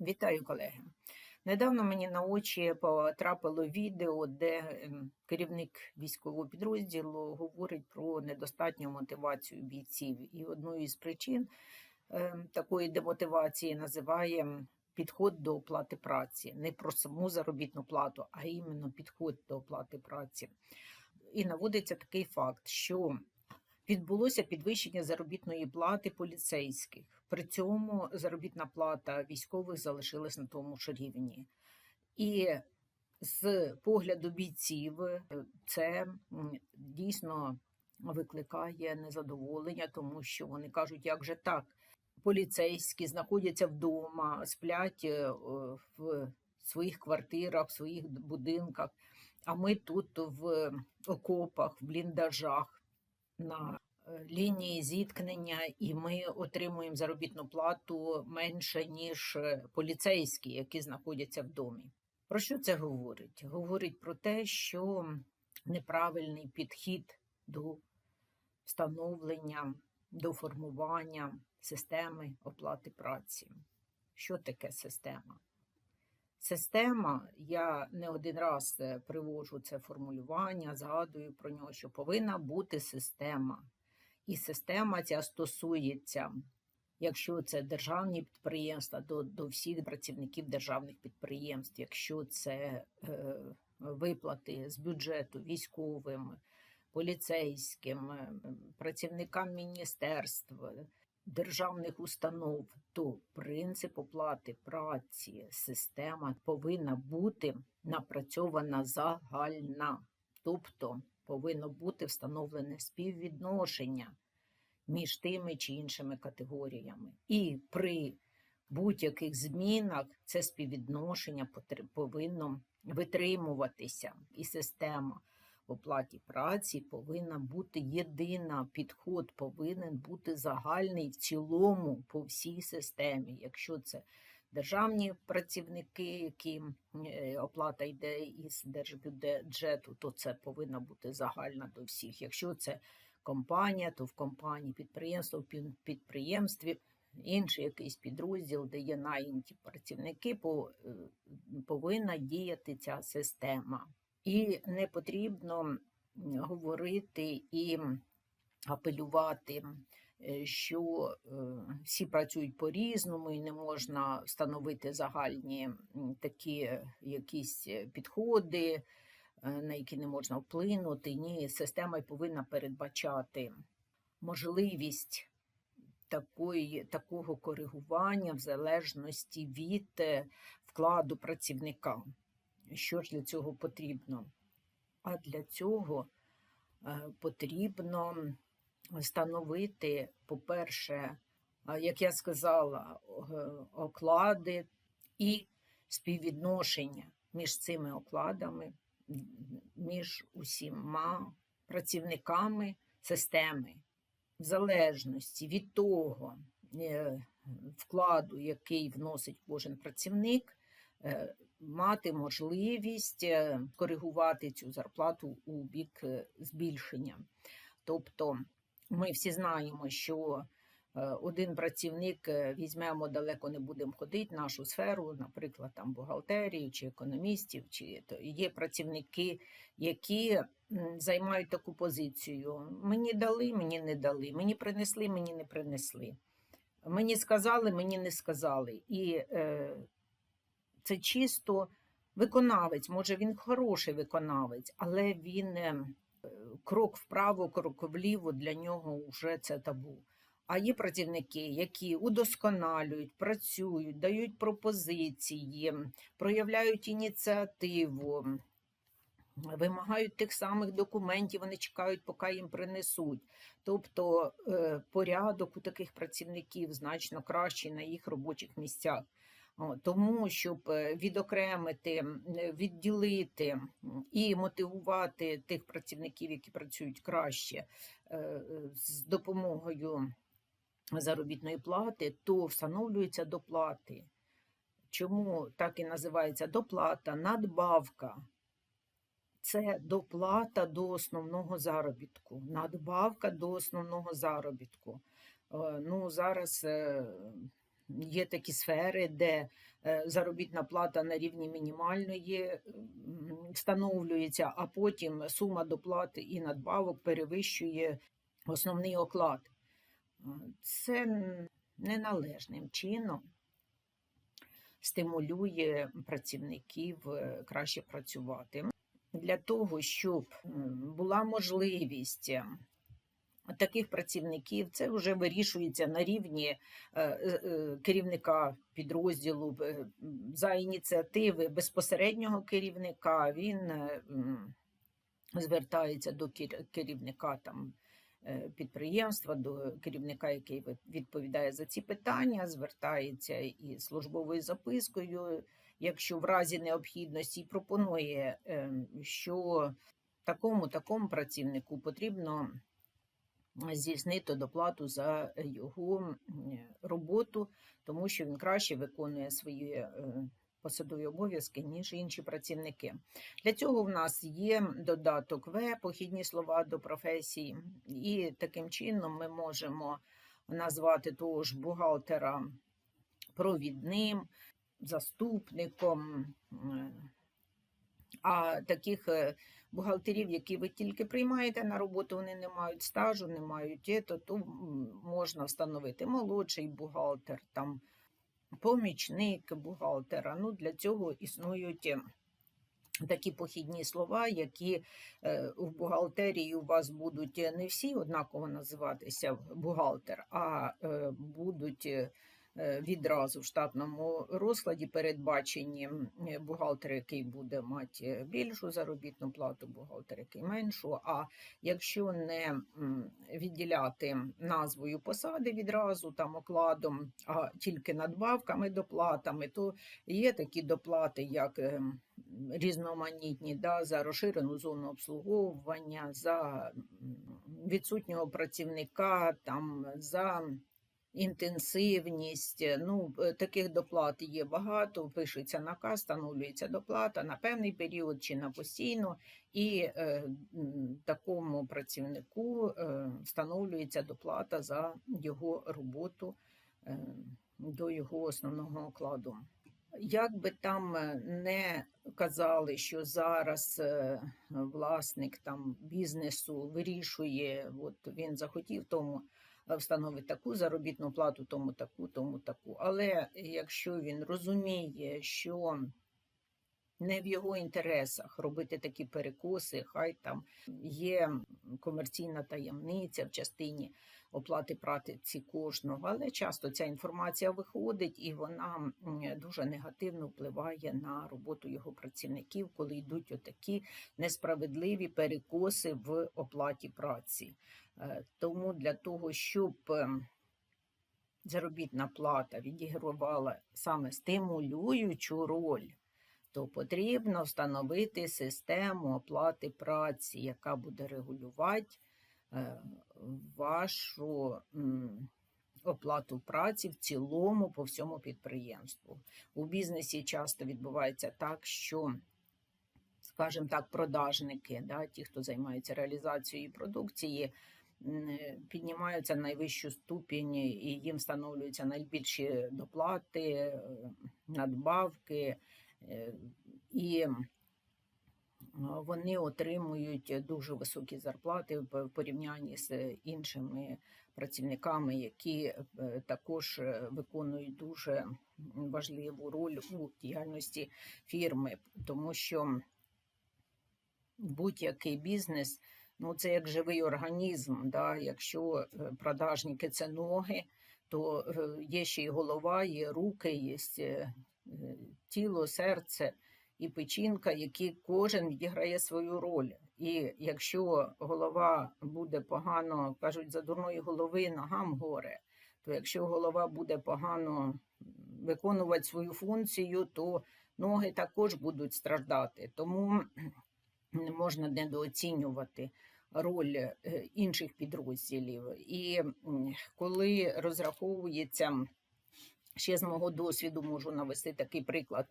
Вітаю, колеги. Недавно мені на очі потрапило відео, де ем, керівник військового підрозділу говорить про недостатню мотивацію бійців. І одною із причин ем, такої демотивації називає підход до оплати праці. Не про саму заробітну плату, а іменно підход до оплати праці. І наводиться такий факт, що відбулося підвищення заробітної плати поліцейських. При цьому заробітна плата військових залишилась на тому ж рівні. І з погляду бійців е, це дійсно викликає незадоволення, тому що вони кажуть, як же так, поліцейські знаходяться вдома, сплять е, в своїх квартирах, в своїх будинках, а ми тут в окопах, в бліндажах на е, лінії зіткнення, і ми отримуємо заробітну плату менше, ніж е, поліцейські, які знаходяться в домі. Про що це говорить? Говорить про те, що неправильний підхід до встановлення, до формування системи оплати праці. Що таке система? Система, я не один раз е, привожу це формулювання, згадую про нього, що повинна бути система. І система ця стосується, якщо це державні підприємства, до, до всіх працівників державних підприємств, якщо це е, виплати з бюджету військовим, поліцейським, працівникам міністерств, державних установ, то принцип оплати праці, система повинна бути напрацьована загальна, тобто повинно бути встановлене співвідношення між тими чи іншими категоріями. І при будь-яких змінах це співвідношення повинно витримуватися, і система оплаті праці повинна бути єдина, підход повинен бути загальний в цілому по всій системі. Якщо це державні працівники, які е, оплата йде із держбюджету, то це повинна бути загальна до всіх. Якщо це компанія, то в компанії підприємство, в підприємстві. Інший якийсь підрозділ, де є найняті працівники, е, повинна діяти ця система. І не потрібно говорити і апелювати, е, що е, всі працюють по-різному і не можна встановити загальні такі якісь підходи, е, на які не можна вплинути. Ні, система повинна передбачати можливість такої, такого коригування в залежності від вкладу працівника. Що ж для цього потрібно? А для цього е, потрібно встановити, по-перше, як я сказала, е, оклади і співвідношення між цими окладами, між усіма працівниками системи, в залежності від того е, вкладу, який вносить кожен працівник, е, мати можливість е, коригувати цю зарплату у бік е, збільшення. Тобто ми всі знаємо, що е, один працівник візьмемо далеко не будемо ходити нашу сферу, наприклад, там бухгалтерію чи економістів, чи то є працівники, які займають таку позицію. Мені дали, мені не дали, мені принесли, мені не принесли. Мені сказали, мені не сказали. І це чисто виконавець, може він хороший виконавець, але він е, крок вправо, крок вліво для нього вже це табу. А є працівники, які удосконалюють, працюють, дають пропозиції, проявляють ініціативу, вимагають тих самих документів, вони чекають, поки їм принесуть. Тобто е, порядок у таких працівників значно кращий на їх робочих місцях. Тому, щоб е, відокремити, е, відділити і мотивувати тих працівників, які працюють краще е, з допомогою заробітної плати, то встановлюються доплати. Чому так і називається доплата, надбавка? Це доплата до основного заробітку, надбавка до основного заробітку. Ну, зараз є такі сфери, де е, заробітна плата на рівні мінімальної встановлюється, а потім сума доплати і надбавок перевищує основний оклад. Е, Це неналежним чином стимулює працівників е, краще працювати. Для того, щоб була можливість е, таких працівників, це вже вирішується на рівні е, е, керівника підрозділу е, за ініціативи безпосереднього керівника. Він звертається до керівника там. Підприємства до керівника, який відповідає за ці питання, звертається із службовою запискою, якщо в разі необхідності, пропонує, е, що такому такому працівнику потрібно здійснити доплату за його роботу, тому що він краще виконує свої е, посадові обов'язки, ніж інші працівники. Для цього в нас є додаток В, похідні слова до професії, і таким чином ми можемо назвати того ж бухгалтера провідним, заступником. А таких е, бухгалтерів, які ви тільки приймаєте на роботу, вони не мають стажу, не мають ето, то можна встановити молодший бухгалтер, там помічник бухгалтера. Ну, для цього існують е, такі похідні слова, які е, в бухгалтерії у вас будуть не всі однаково називатися бухгалтер, а будуть. Е, Відразу в штатному розкладі передбачені е, бухгалтер, який буде мати е, більшу заробітну плату, бухгалтер, який меншу. А якщо не відділяти назвою посади відразу там окладом, а тільки надбавками, доплатами, то є такі доплати, як різноманітні да, за розширену зону обслуговування, за відсутнього працівника, там, за інтенсивність. Ну, е, таких доплат є багато. Пишеться наказ, встановлюється доплата на певний період чи на постійно, і е, такому працівнику е, встановлюється доплата за його роботу е, до його основного окладу. Як би там е, не казали, що зараз е, власник там бізнесу вирішує, от він захотів тому е, встановити таку заробітну плату, тому таку, тому таку. Але якщо він розуміє, що не в його інтересах робити такі перекоси, хай там є комерційна таємниця в частині оплати праці кожного, але часто ця інформація виходить і вона дуже негативно впливає на роботу його працівників, коли йдуть отакі несправедливі перекоси в оплаті праці. Е, Тому для того, щоб ем, заробітна плата відігравала саме стимулюючу роль, то потрібно встановити систему оплати праці, яка буде регулювати е, вашу оплату праці в цілому по всьому підприємству. У бізнесі часто відбувається так, що, скажімо так, продажники, да, ті, хто займається реалізацією продукції, піднімаються на найвищу ступінь і їм встановлюються найбільші доплати, е, надбавки. Е, І вони отримують дуже високі зарплати в порівнянні з іншими працівниками, які е, також е, виконують дуже важливу роль у діяльності фірми, тому що будь-який бізнес ну це як живий організм. Да? Якщо продажники це ноги, то є ще й голова, є руки, є тіло, серце і печінка, які кожен відіграє свою роль. І якщо голова буде погано, кажуть, за дурної голови ногам горе, то якщо голова буде погано виконувати свою функцію, то ноги також будуть страждати. Тому не можна недооцінювати роль е, інших підрозділів. І коли розраховується Ще з мого досвіду можу навести такий приклад,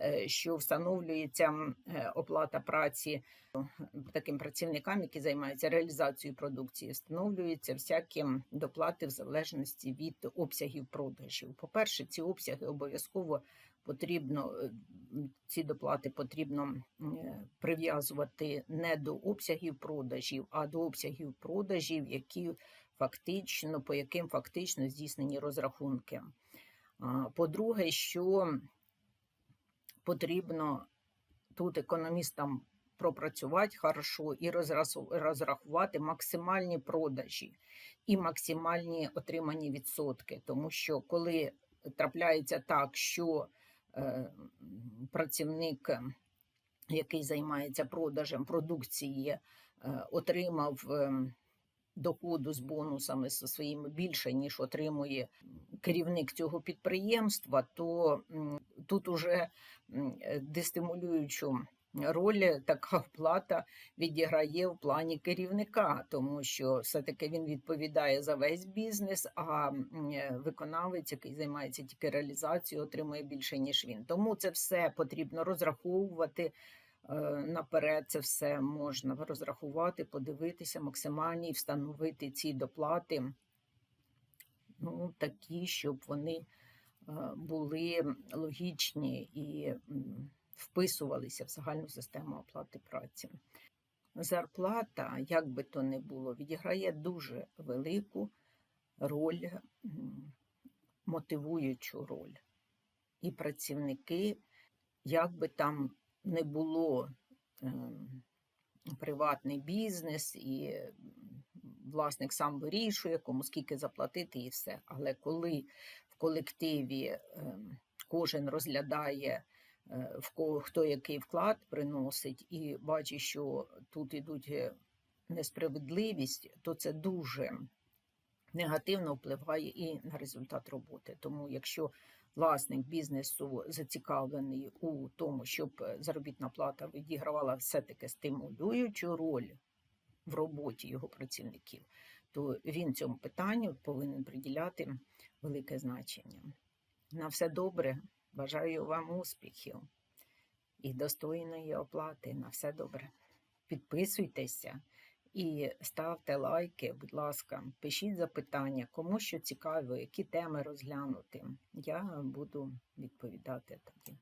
е, що встановлюється е, оплата праці е, таким працівникам, які займаються реалізацією продукції, встановлюються всякі доплати в залежності від обсягів продажів. По-перше, ці обсяги обов'язково потрібно ці доплати потрібно прив'язувати не до обсягів продажів, а до обсягів продажів, які фактично по яким фактично здійснені розрахунки. По-друге, що потрібно тут економістам пропрацювати хорошо і розрахувати максимальні продажі і максимальні отримані відсотки. Тому що коли трапляється так, що е, працівник, е, який займається продажем продукції, е, отримав доходу з бонусами зі своїми більше, ніж отримує керівник цього підприємства, то тут уже дестимулюючу роль така оплата відіграє в плані керівника, тому що все-таки він відповідає за весь бізнес, а виконавець, який займається тільки реалізацією, отримує більше, ніж він. Тому це все потрібно розраховувати. Е, Наперед це все можна розрахувати, подивитися максимальні і встановити ці доплати ну, такі, щоб вони е, були логічні і вписувалися в загальну систему оплати праці. Зарплата, як би то не було, відіграє дуже велику роль, мотивуючу роль. І працівники, як би там не було ем, приватний бізнес, і власник сам вирішує, кому скільки заплатити і все. Але коли в колективі ем, кожен розглядає, е, в кого хто який вклад приносить, і бачить, що тут ідуть е, несправедливість, то це дуже негативно впливає і на результат роботи. Тому якщо власник бізнесу зацікавлений у тому, щоб е, заробітна плата відігравала все-таки стимулюючу роль в роботі його працівників, то він цьому питанню повинен приділяти велике значення. На все добре, бажаю вам успіхів і достойної оплати. На все добре. Підписуйтеся і ставте лайки, будь ласка, пишіть запитання, кому що цікаво, які теми розглянути. Я буду відповідати тоді.